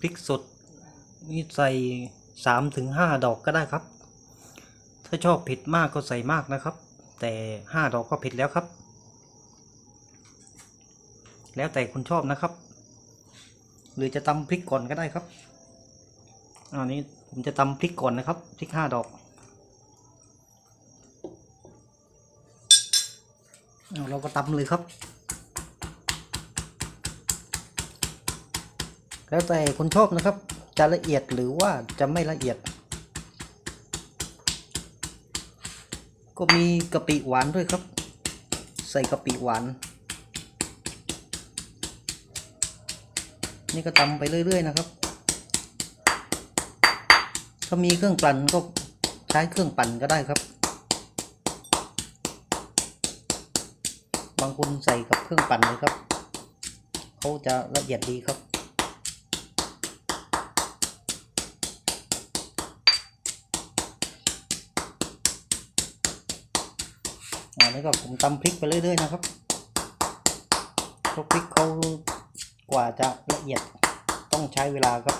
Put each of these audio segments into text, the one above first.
พริกสดนี่ใส่สามถึงห้าดอกก็ได้ครับ ถ้าชอบเผ็ดมากก็ใส่มากนะครับ แต่ห้าดอกก็เผ็ดแล้วครับ แล้วแต่คุณชอบนะครับ หรือจะตำพริกก่อนก็ได้ครับอันนี้ผมจะตำพริกก่อนนะครับพริกห้าดอกเราก็ตำเลยครับ แล้วแต่คนชอบนะครับ จะละเอียดหรือว่าจะไม่ละเอียด ก็มีกะปิหวานด้วยครับ ใส่กะปิหวาน นี่ก็ตำไปเรื่อย ๆ นะครับ ถ้ามีเครื่องปั่นก็ใช้เครื่องปั่นก็ได้ครับ บางคนใส่กับเครื่องปั่นเลยครับ เขาจะละเอียดดีครับ อันนี้ก็ผมตำพริกไปเรื่อยๆนะครับพริกเขากว่าจะละเอียดต้องใช้เวลาครับ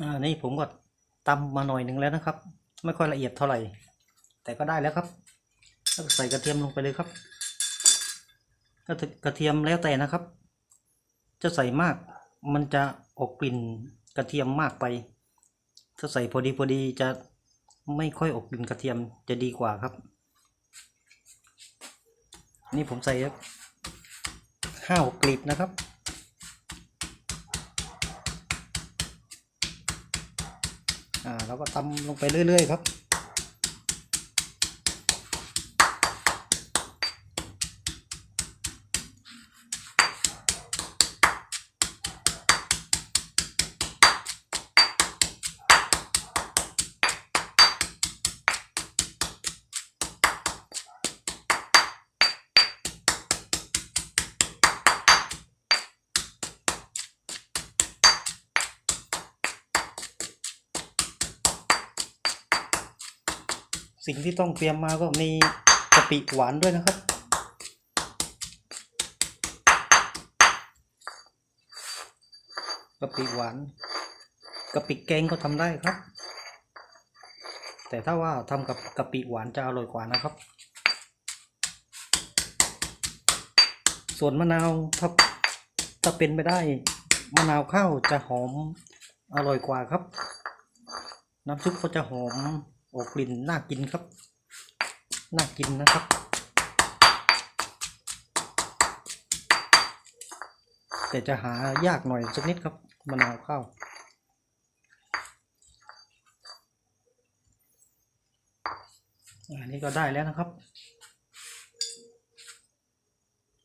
อ่านี่ผมก็ตำมาหน่อยหนึ่งแล้วนะครับ ไม่ค่อยละเอียดเท่าไหร่ แต่ก็ได้แล้วครับแล้วใส่กระเทียมลงไปเลยครับกระเทกระเทียมแล้วแต่นะครับ จะใส่มากมันจะออกกลิ่นกระเทียมมากไป ถ้าใส่พอดีพอดีจะไม่ค่อยออกกลิ่นกระเทียมจะดีกว่าครับ นี่ผมใส่ห้าหกกลีบนะครับ อ่าเราก็ตำลงไปเรื่อยๆครับ สิ่งที่ต้องเตรียมมาก็มีกะปิหวานด้วยนะครับ กะปิหวาน กะปิแกงก็ทำได้ครับ แต่ถ้าว่าทำกับกะปิหวานจะอร่อยกว่านะครับ ส่วนมะนาวถ้าถ้าเป็นไปได้มะนาวข้าวจะหอมอร่อยกว่าครับ น้ำซุปก็จะหอม ออกกลิ่นน่ากินครับ น่ากินนะครับ แต่จะหายากหน่อยสักนิดครับมะนาวข้าวอันนี้ก็ได้แล้วนะครับ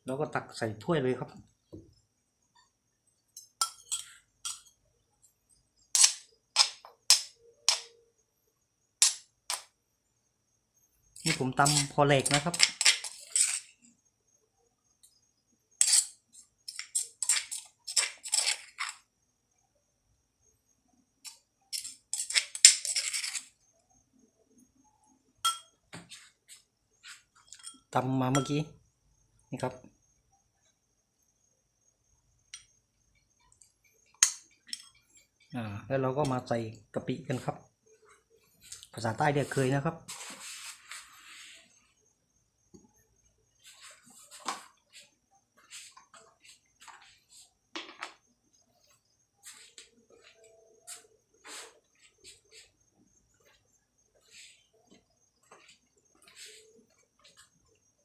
แล้วก็ตักใส่ถ้วยเลยครับ นี่ผมตำพอเหล็กนะครับ ตำมาเมื่อกี้ นี่ครับอ่าแล้วเราก็มาใส่กะปิกันครับ ภาษาใต้เรียกเคยนะครับ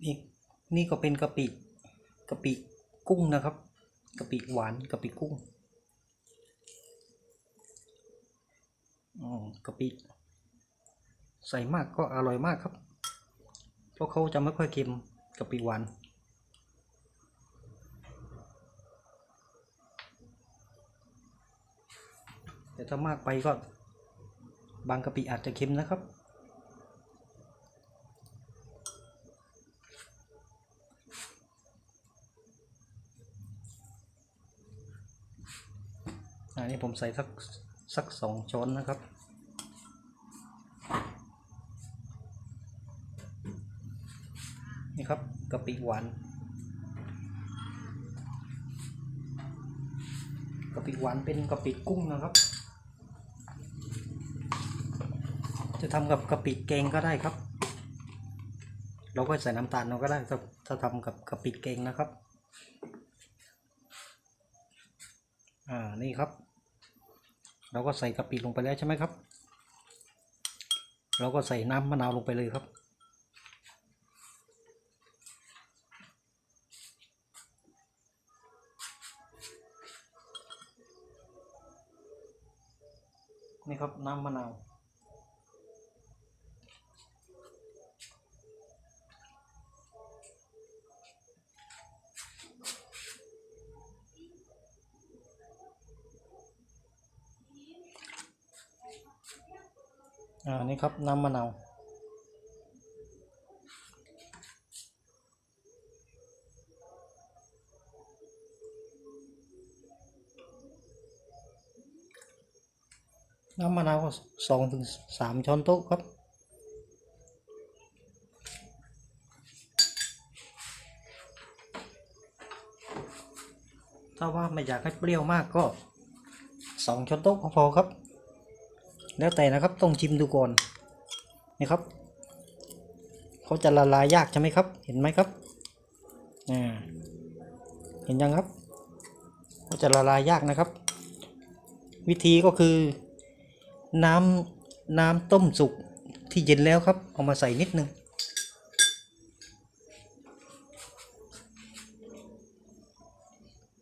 นี่ นี่ก็เป็นกะปิกะปิกุ้งนะครับกะปิหวานกะปิกุ้งอ๋อกะปิใส่มากก็อร่อยมากครับ เพราะเขาจะไม่ค่อยเค็มกะปิหวานแต่ถ้ามากไปก็บางกะปิอาจจะเค็มนะครับ อันนี้ผมใส่สักสักสองช้อนนะครับ นี่ครับกะปิหวานกะปิหวานเป็นกะปิกุ้งนะครับ จะทำกับกะปิแกงก็ได้ครับ เราก็ใส่น้ำตาลเราก็ได้ถ้าถ้าทำกับกะปิแกงนะครับ อ่า นี่ครับ เราก็ใส่กะปิลงไปแล้วใช่ไหมครับ เราก็ใส่น้ำมะนาวลงไปเลยครับ นี่ครับน้ำมะนาว อ่านี่ครับน้ำมะนาวน้ำมะนาวก็สองถึงสามช้อนโต๊ะครับ ถ้าว่าไม่อยากให้เปรี้ยวมากก็สองช้อนโต๊ะก็พอครับ แล้วแต่นะครับต้องชิมดูก่อนนี่ครับเขาจะละลายยากใช่ไหมครับ เห็นไหมครับอ่าเห็นยังครับเขาจะละลายยากนะครับ วิธีก็คือ น้ำน้ำต้มสุกที่เย็นแล้วครับ เอามาใส่นิดนึง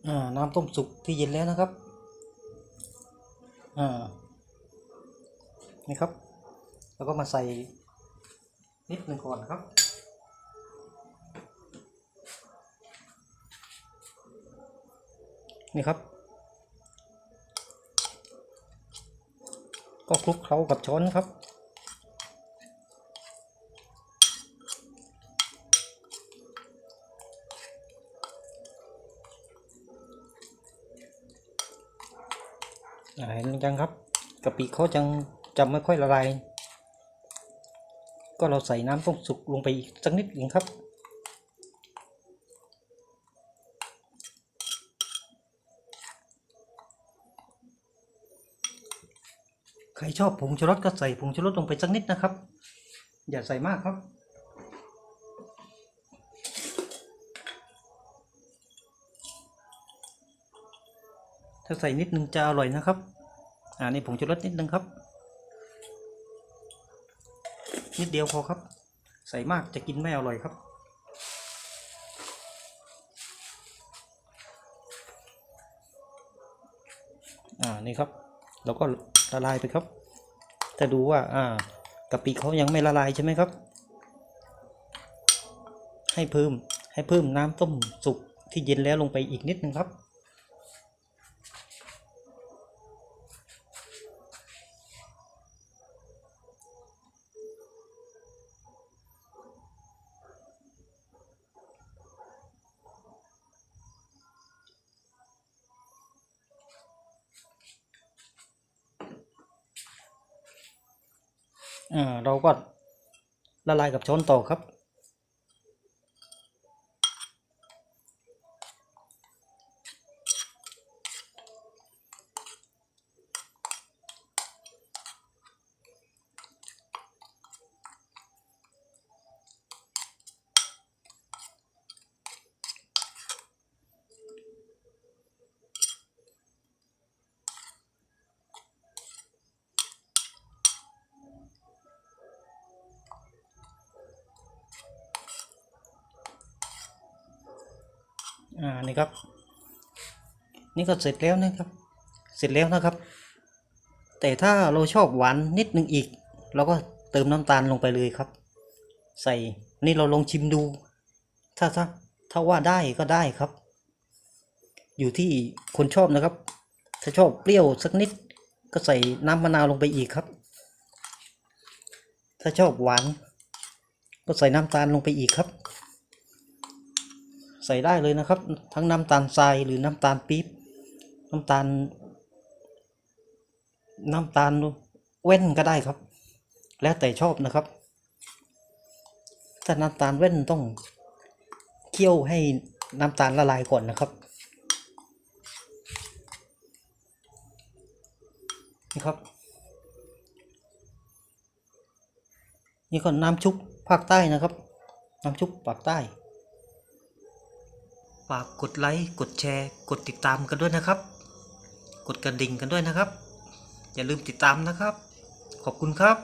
อ่าน้ำต้มสุกที่เย็นแล้วนะครับ อ่า นี่ครับ แล้วก็มาใส่นิดหนึ่งก่อนครับนี่ครับ ก็คลุกเคล้ากับช้อนครับ เห็นยังครับกะปิเขาจัง จะไม่ค่อยละลาย ก็เราใส่น้ำต้มสุกลงไปอีกสักนิดเองครับ ใครชอบผงชูรสก็ใส่ผงชูรสลงไปสักนิดนะครับ อย่าใส่มากครับถ้าใส่นิดนึงจะอร่อยนะครับ อ่านี่ผงชูรสนิดนึงครับ นิดเดียวพอครับ ใส่มากจะกินไม่อร่อยครับอ่านี่ครับแล้วก็ละลายไปครับถ้าดูว่าอ่ากะปิเขายังไม่ละลายใช่ไหมครับ ให้เพิ่มให้เพิ่มน้ำต้มสุกที่เย็นแล้วลงไปอีกนิดนึงครับ เราก็ละลายกับช้อนต่อครับ อ่านี่ครับ นี่ก็เสร็จแล้วนะครับ เสร็จแล้วนะครับ แต่ถ้าเราชอบหวานนิดนึงอีกเราก็เติมน้ำตาลลงไปเลยครับ ใส่นี่เราลองชิมดู ถ้าถ้าถ้าว่าได้ก็ได้ครับ อยู่ที่คนชอบนะครับ ถ้าชอบเปรี้ยวสักนิด ก็ใส่น้ำมะนาวลงไปอีกครับ ถ้าชอบหวาน ก็ใส่น้ำตาลลงไปอีกครับ ใส่ได้เลยนะครับ ทั้งน้ำตาลทรายหรือน้ำตาลปี๊บน้ำตาล น้ำตาลเว้นก็ได้ครับ แล้วแต่ชอบนะครับถ้าน้ำตาลเว้นต้องเคี่ยวให้น้ำตาลละลายก่อนนะครับนี่ครับ นี่ก็น้ำชุบภาคใต้นะครับ น้ำชุบภาคใต้ากกดไลค์ กดแชร์ กดติดตามกันด้วยนะครับ กดกระดิ่งกันด้วยนะครับ อย่าลืมติดตามนะครับ ขอบคุณครับ